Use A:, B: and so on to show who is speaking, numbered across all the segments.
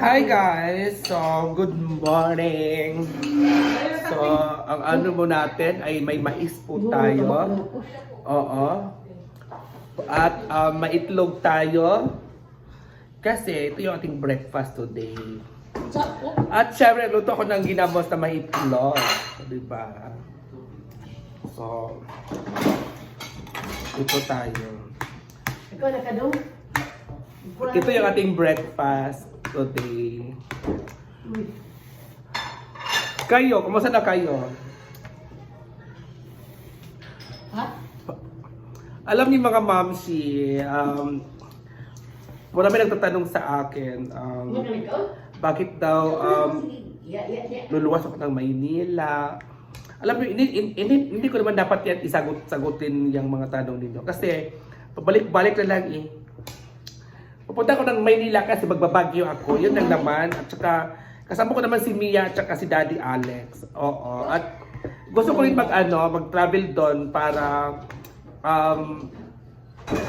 A: Hi guys! So, good morning! So, ang ano mo natin ay may mais po tayo. Oo. At um, maitlog tayo. Kasi ito yung ating breakfast today. At syempre, luto ko ng ginamos na maitlog. Diba? So, ito tayo.
B: Ikaw na ka daw?
A: Ito yung ating breakfast today. Kayo, kumusta na kayo?
B: Ha?
A: Alam niyo mga mamsi, um, marami nagtatanong sa akin, um, bakit daw um, luluwas ako ng Maynila. Alam mo, hindi, hindi, hindi ko naman dapat yan isagot, sagutin yung mga tanong ninyo. Kasi, pabalik-balik na lang eh. Pupunta ko ng Maynila kasi magbabagyo ako. Yun lang naman. At saka, kasama ko naman si Mia at saka si Daddy Alex. Oo. At gusto ko rin mag, ano, mag-travel doon para um,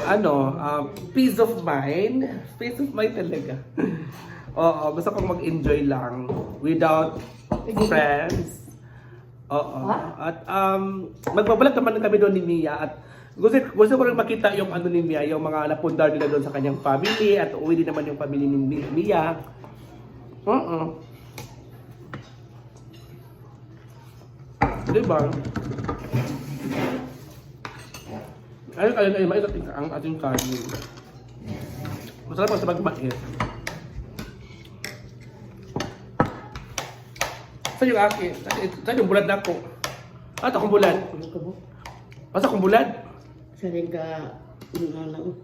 A: ano, um, peace of mind. Peace of mind talaga. Oo, gusto kong mag-enjoy lang without friends. Oo. At um, magbabalag naman kami doon ni Mia at gusto, gusto ko rin makita yung ano ni Mia, yung mga napundar nila doon sa kanyang family at uwi din naman yung family ni Mi- Mia. Oo. Diba? Ayun, ayun, mais ating, ang ating kanin. Masarap pa sa magmait. Saan yung akin? Saan- yung bulad na ako? At akong
B: mo?
A: Basta akong bulad.
B: Ka, yung ano,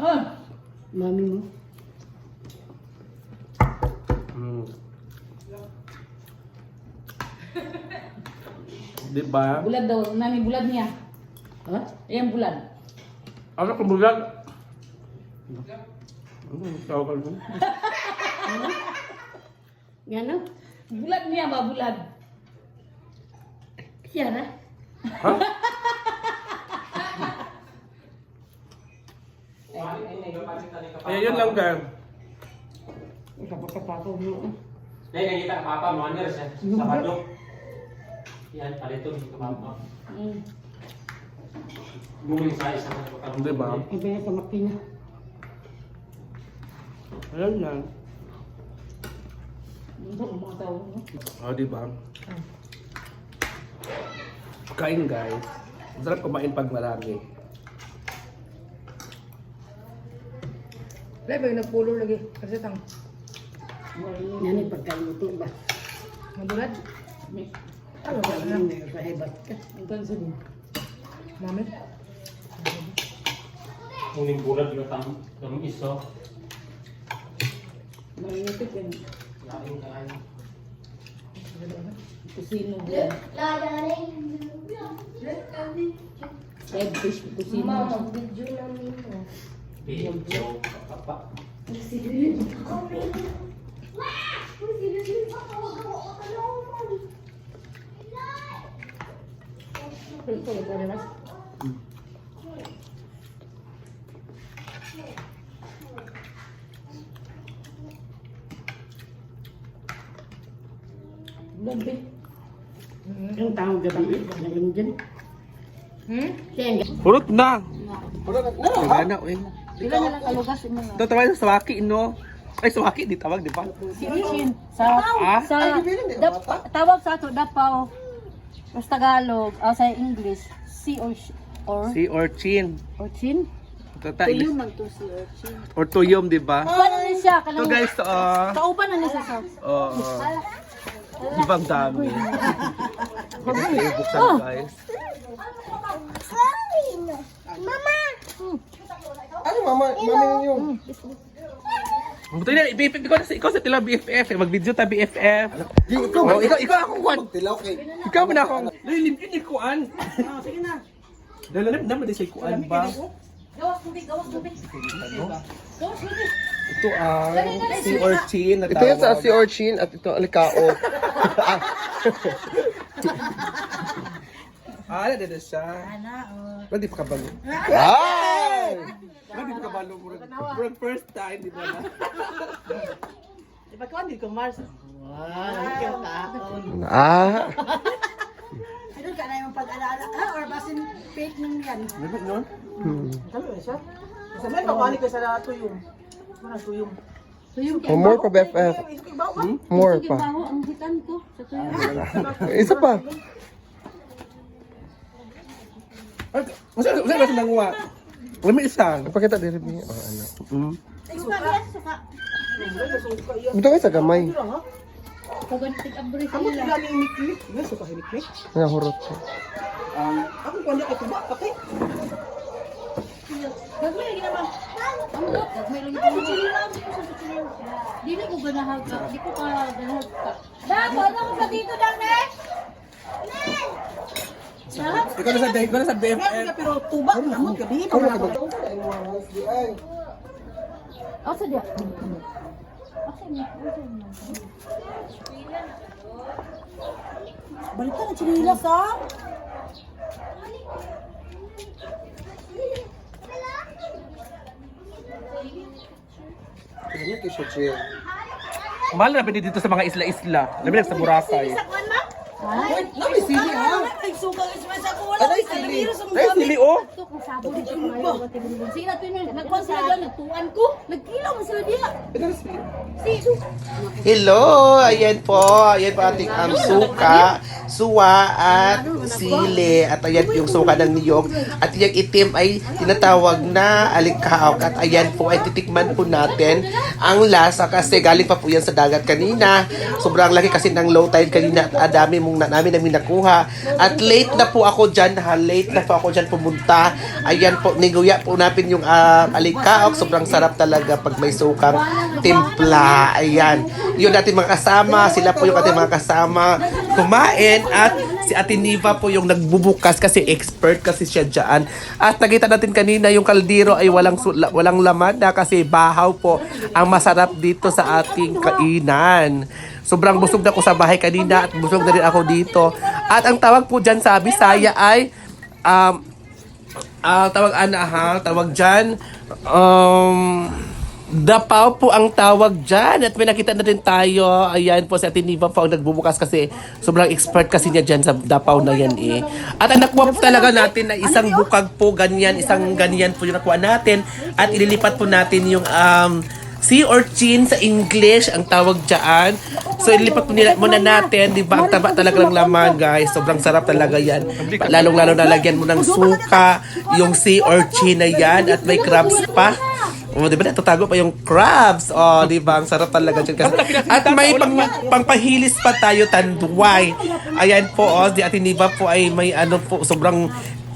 C: Ah,
B: mami mo.
A: Hmm. Diba?
C: bulad daw. Nami bulad niya.
B: Ha?
C: Ayan bulad.
A: Ano akong bulad? Hmm, tawag mo.
B: Yan o?
C: Bulad niya ba bulad?
B: Siya na?
A: Ha? Eh, yun lang ka.
B: Kapag-kapako mo.
D: Nay, nakita ka papa mo, ano siya? Sabado. Yan, palito dito papa.
C: Mm.
D: Bumili sa isang kapatid.
A: Diba?
B: Iba na sa makina.
A: Ayan lang.
C: Ito ang mga tao. no?
A: O, diba? Kain guys. Masarap kumain pag marami.
E: Wala ba yung nagpulo lagi? Kasi tang
B: Yan ay pagkaluto ba?
E: mabulat.
C: May-
E: Ano ba?
B: Ano sa ibat ka?
C: Ang tanso din.
E: Mami?
D: Uning bulag yung tam, yung iso.
C: Marinipit yan.
D: Lain ka ano.
C: Kusino bulad. Head fish kusino.
D: Pizzo, papa.
E: Ito, ito, ito, mas.
C: Bulad ba?
B: Ang tawag gabi na Indian.
E: Hmm?
B: Siya ang
A: Purot na! Purot na! Wala na, uy.
C: Sila na lang kalugas mo na.
A: Ito tawag sa Sawaki, no? Ay, Sawaki, di tawag, di ba?
F: Si Ishin sa
A: Ah?
F: sa dap, tawag sa ato dapaw sa Tagalog o sa English si or or
A: Si Orchin.
F: or chin
A: Ito ta-
F: tuyo man to si or chin
A: Or Tuyom, di ba?
F: paano ni siya kanang
A: guys, to, ah.
F: kauban na ni siya sa
A: Oo. Di ba ang dami? Ito buksan, guys.
G: Ano mama, mami ninyo?
A: Buto na, BFF, ikaw, ikaw sa tila BFF, mag-video ta BFF.
G: Di, ikaw,
A: Oh, ikaw, ikaw ako, Juan.
G: Tilaw kay.
A: Ikaw mo na ako. Dahil limpin ni Kuan. Ah, sige na. Dahil alam naman din si Kuan ba?
F: Gawas tubig gawas tubig
A: Ito ang si Orchin na
G: Ito yung sa si Orchin at ito ang likao.
A: Ah, ano din siya?
F: ana oh
A: Ba't di pa kabalo?
G: Ay!
A: Hindi ka balo mo. For first time, di ba na?
E: Di ba ko, hindi ko Mars? Wow, ikaw taon.
G: Ah.
B: Ano ka na yung pag-alaala ka? Or basin fake nang yan?
A: Limit nun?
G: Hmm.
E: Kalo na siya? Sa may pamalik ka sa tuyong. Mana tuyong?
G: O, more pa, BFF. More
F: Sige,
G: pa.
F: ang hitan ko sa tuyo.
G: Isa pa.
A: Masa masa masa nanguha. Limit isa.
G: Ipakita din rin. Oh, ano.
A: Mm.
G: Ito kayo sa gamay.
F: Kugan tig-abri sa
E: Amo
F: ila.
E: sila ni Nikki. Nga suka hiniknik.
G: Nahurot siya.
E: Ako kundi kay tuba patay.
F: Gagmay lagi naman. Ang dot, gagmay lagi naman. Di na ko ganahag ka. Di ko ka ganahag ka. Dako, ano ko pa dito lang?
A: Ikaw na sa ikaw na sa
E: Nga
A: BFF.
E: ka pero tuba amo gabi pa na ko.
F: Asa dia? Niya?
E: Balikan ang chinilas
G: chill?
A: Mahal na pwede dito sa mga isla-isla. Labi na sa Boracay.
E: Nami sili ha. Ay suka sa ko wala. Ay sili.
A: Ay, sili oh.
F: Ito, kung sabo dito ngayon. Sige na, tuloy. Nagkuhan sila doon. Nagtuan ko. Nagkilaw man sila diya. Si,
H: Hello! Ayan po. Ayan po ating um, suka, suwa at sili. At ayan yung suka ng niyog. At yung itim ay tinatawag na alikahawk. At ayan po ay titikman po natin ang lasa kasi galing pa po yan sa dagat kanina. Sobrang laki kasi ng low tide kanina at ah, dami mong na, namin nakuha. At late na po ako dyan ha. Late na po ako dyan pumunta. Ayan po, niguya po natin yung uh, alikahawk. Sobrang sarap talaga pag may sukang timpla. Ayan. Yun natin mga kasama. Sila po yung ating mga kasama kumain. At si Ate Niva po yung nagbubukas kasi expert kasi siya dyan. At nakita natin kanina yung kaldero ay walang, walang laman na kasi bahaw po ang masarap dito sa ating kainan. Sobrang busog na ako sa bahay kanina at busog na rin ako dito. At ang tawag po dyan sa Bisaya ay um, Ah, tawag ana ha, tawag diyan. Um Dapaw po ang tawag dyan at may nakita na rin tayo. Ayan po si Ate Niva po ang nagbubukas kasi sobrang expert kasi niya dyan sa Dapaw na yan eh. At ang nakuha po talaga natin na isang bukag po ganyan, isang ganyan po yung nakuha natin at ililipat po natin yung um, sea urchin sa English ang tawag dyan. So ililipat po nila, muna natin, di ba? Ang taba talaga ng laman guys. Sobrang sarap talaga yan. Lalong-lalo nalagyan mo ng suka, yung sea urchin na yan at may crabs pa. Oh, di ba natatago pa yung crabs? Oh, di ba? Ang sarap talaga dyan. Kasi. At may pang, pangpahilis pa tayo, tanduay. Ayan po, oh, di Ate Niva po ay may ano po, sobrang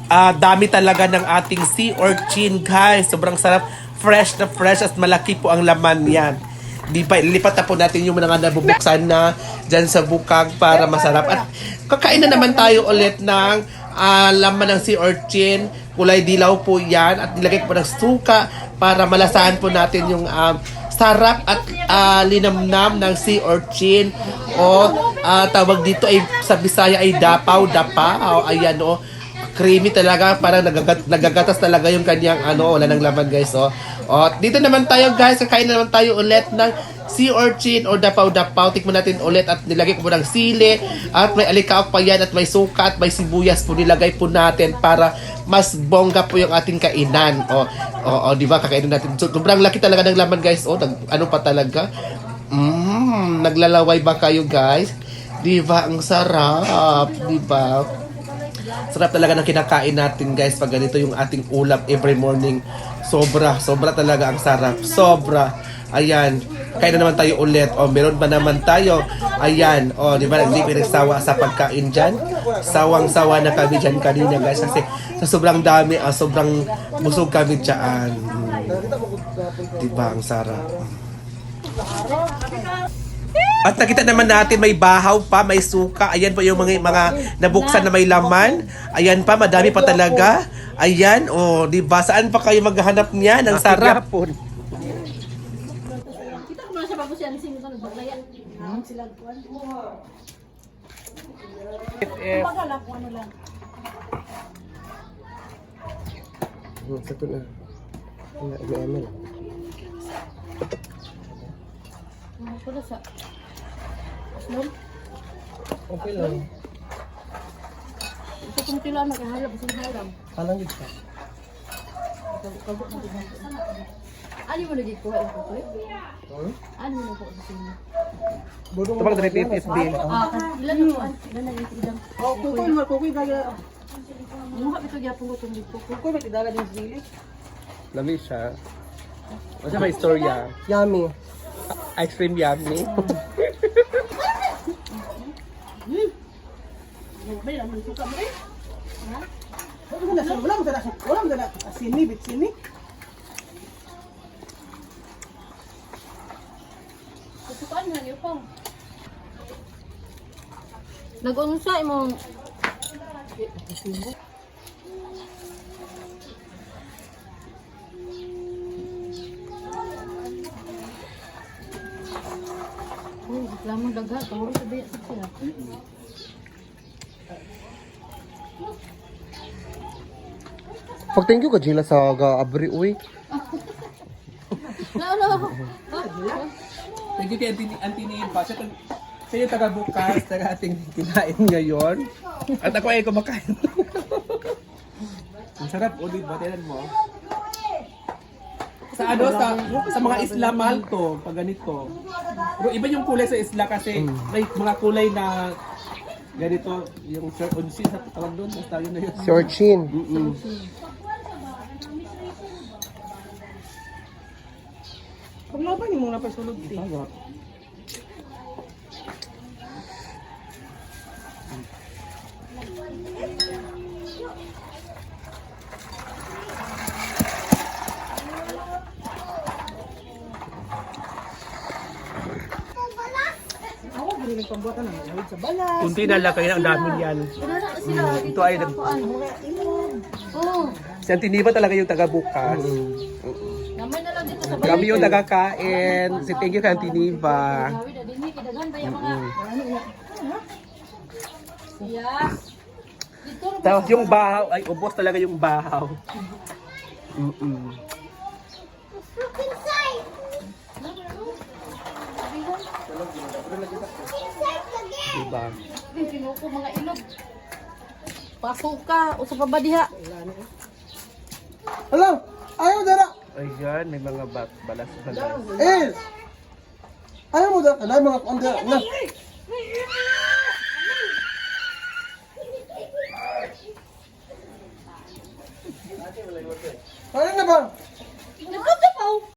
H: ah, dami talaga ng ating sea urchin, guys. Sobrang sarap. Fresh na fresh at malaki po ang laman yan. Di ba, lilipat na po natin yung mga nabubuksan na dyan sa bukag para masarap. At kakain na naman tayo ulit ng ah, laman ng sea urchin. Kulay dilaw po yan. At nilagay ko po ng suka para malasahan po natin yung um, sarap at ah, linamnam ng sea urchin. O ah, tawag dito ay sa Bisaya ay dapaw, dapaw. Ayan o. Creamy talaga, parang nagagat, nagagatas talaga yung kanyang ano, wala ng laman guys, oh. Oh, dito naman tayo guys, kakain na naman tayo ulit ng sea urchin or dapaw-dapaw. Tikman natin ulit at nilagay ko po ng sili at may alikaok pa yan at may suka at may sibuyas po nilagay po natin para mas bongga po yung ating kainan. Oh, oh, oh di ba kakainin natin. So, sobrang laki talaga ng laman guys. Oh, nag, ano pa talaga? Mmm, naglalaway ba kayo guys? Di ba ang sarap? Di ba? Sarap talaga ng kinakain natin guys pag ganito yung ating ulam every morning. Sobra, sobra talaga ang sarap. Sobra. Ayan. Kain na naman tayo ulit. O, meron ba naman tayo? Ayan. O, di ba? Hindi pinagsawa sa pagkain dyan. Sawang-sawa na kami dyan kanina guys. Kasi sa sobrang dami, ah, sobrang busog kami dyan. Di ba? Ang sarap. At nakita naman natin may bahaw pa, may suka. Ayan po yung mga, mga nabuksan na may laman. Ayan pa, madami pa talaga. Ayan, oh, di ba? Saan pa kayo maghahanap niyan? Ang sarap.
F: Kita ko na siya bago siya sing sa baglayan. Sila kuan. Pagala ko ano lang.
G: Hmm, Ito na. Nag-ML.
F: Ano pala sa... Aslom?
G: Okay lang.
F: Ito kung tila naghahalap sa halam.
G: Kalang gid ka.
F: Ano mo lagi kuha yung kukulit?
G: Hmm?
F: Ano mo na po sa
A: Ito pang dripipis din.
F: Ah, ilan na po? Ilan na ilang?
E: Oh, kukoy mo, kukoy baga.
F: Mukha ito gyapon ko itong dito.
E: Kukoy ba tidala din sa dili?
A: Lami siya. Kasi may istorya.
G: Yummy.
A: Ice cream yummy.
E: May naman suka mo eh. Wala mo na, wala mo na, wala mo na, sini, bit sini.
F: Na niyo pang. Nag-unsa imong Uy, reklamo daga. Tawag sa biya sa sila.
G: Pag thank you ka Jila sa ga-abri uy.
F: No, no.
A: Thank you kay Auntie, Auntie Nipa. Siya, tag- siya yung taga-bukas, taga ating kinain ngayon. At ako ay kumakain. Ang sarap, ulit ba? Tignan mo. Sa ano, sa, sa mga isla, mahal to, pag ganito. Pero iba yung kulay sa isla kasi may mga kulay na ganito, yung sir unsi sa tawag doon, basta yun na yun.
G: Si Orchin.
A: Mm-mm.
E: Kung laban ni mo na pa sulod ti.
A: Tama.
E: Ako gani nagpambuatan ng mahid sa balas.
A: Kunti na lang, kaya ang dami yan.
F: Sila.
A: Ito ay nag-
F: Oh,
A: Si Auntie Nipa talaga yung taga-bukas.
F: namay na lang dito sa
A: Kami yung taga-kain. Si thank you kay Auntie Nipa.
F: Gawin na din ni kidaghan ba yung mga Yes. Dito ro
A: Tapos yung bahaw, ay ubos talaga yung bahaw. Mm-mm. Diba?
F: Pinuko mga ilog. Pasok ka, usa pa ba diha?
G: Hala! Ayaw dara!
A: Ayan, may mga ba balas-balas.
G: Eh! Ayaw mo dara! Alay mga kanda na! Ano na ba?